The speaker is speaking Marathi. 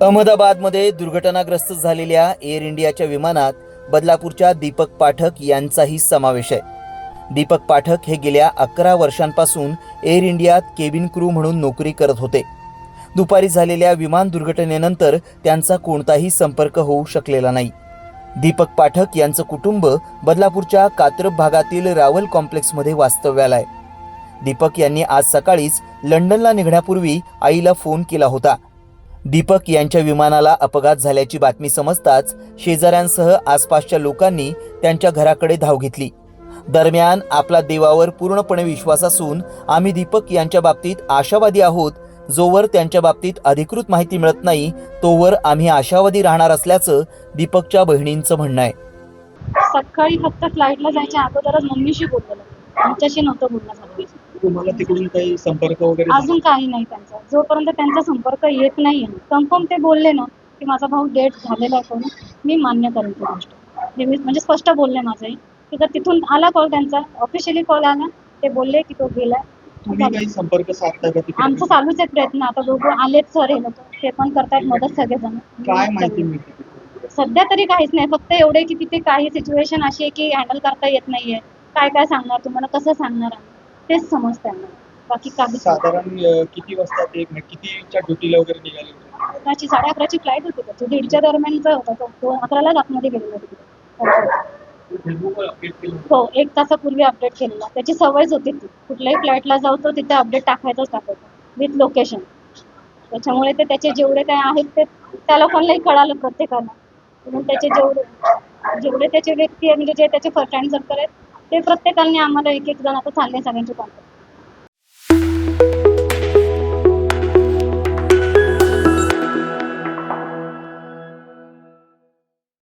अहमदाबादमध्ये दुर्घटनाग्रस्त झालेल्या एअर इंडियाच्या विमानात बदलापूरच्या दीपक पाठक यांचाही समावेश आहे. दीपक पाठक हे गेल्या अकरा वर्षांपासून एअर इंडियात केबिन क्रू म्हणून नोकरी करत होते. दुपारी झालेल्या विमान दुर्घटनेनंतर त्यांचा कोणताही संपर्क होऊ शकलेला नाही. दीपक पाठक यांचं कुटुंब बदलापूरच्या कात्रप भागातील रावल कॉम्प्लेक्समध्ये वास्तव्याला आहे. दीपक यांनी आज सकाळीच लंडनला निघण्यापूर्वी आईला फोन केला होता. दीपक यांच्या विमानाला अपघात झाल्याची बातमी समजताच शेजाऱ्यांसह आसपासच्या लोकांनी त्यांच्या घराकडे धाव घेतली. दरम्यान आपला देवावर पूर्णपणे विश्वास असून आम्ही दीपक यांच्या बाबतीत आशावादी आहोत. जोवर त्यांच्या बाबतीत अधिकृत माहिती मिळत नाही तोवर आम्ही आशावादी राहणार असल्याचं दीपकच्या बहिणींचं म्हणणं आहे. सकाळी फक्त फ्लाईटला जायच्या अगोदरच मम्मीशी बोललेलं आमच्याशी नव्हतं बोलणं झालं. तुम्हाला तिकडून काही संपर्क वगैरे अजून काही नाही त्यांचा. जोपर्यंत त्यांचा संपर्क येत नाही कन्फर्म ते बोलले ना की माझा भाऊ डेट झालेला आहे करून मी मान्य करेन ती गोष्ट. हे मी म्हणजे स्पष्ट बोलले माझंही की जर तिथून आला कॉल त्यांचा ऑफिशियली कॉल आला ते बोलले की तो तुम्ही काही संपर्क साधता का तिकडे? आमचं चालूच आहे प्रयत्न. आता दोघं आलेत सर हे लोक. ते पण करतायत मदत सगळेजण. काय माहिती मिळते तिकडून? सध्या तरी काहीच नाही. फक्त एवढे की तिथे काही सिच्युएशन अशी आहे की हँडल करता येत नाहीये. काय काय सांगणार तुम्हाला? कसं सांगणार आम्ही? तेच समजतंय आम्हाला बाकी काही साधारण अं, किती वाजता ते म्हणजे कितीच्या ड्युटीला वगैरे निघाले होते? साडे अकराची फ्लाईट होती त्याची दीडच्या दरम्यानचा होता तो तो अकरालाच आतमध्ये गेलेला तिकडे फेसबुकवर अपडेट केलं होतं. हो एक तासापूर्वी अपडेट केलेला. त्याची सवयच होती ती. कुठल्याही फ्लाईटला जाऊ तो तिथे अपडेट टाकायचंच टाकायचं. With location. त्याच्यामुळे ते त्याचे जेवढे काय आहेत ते त्या लोकांनाही कळालं प्रत्येकाला. म्हणून त्याचे जेवढे जेवढे त्याचे व्यक्ती आहे म्हणजे जे त्याचे फर्स्ट हँड सर्कल आहेत ते प्रत्येकाने आम्हाला एक एक जण आता चालले सगळ्यांचे कॉन्टॅक्ट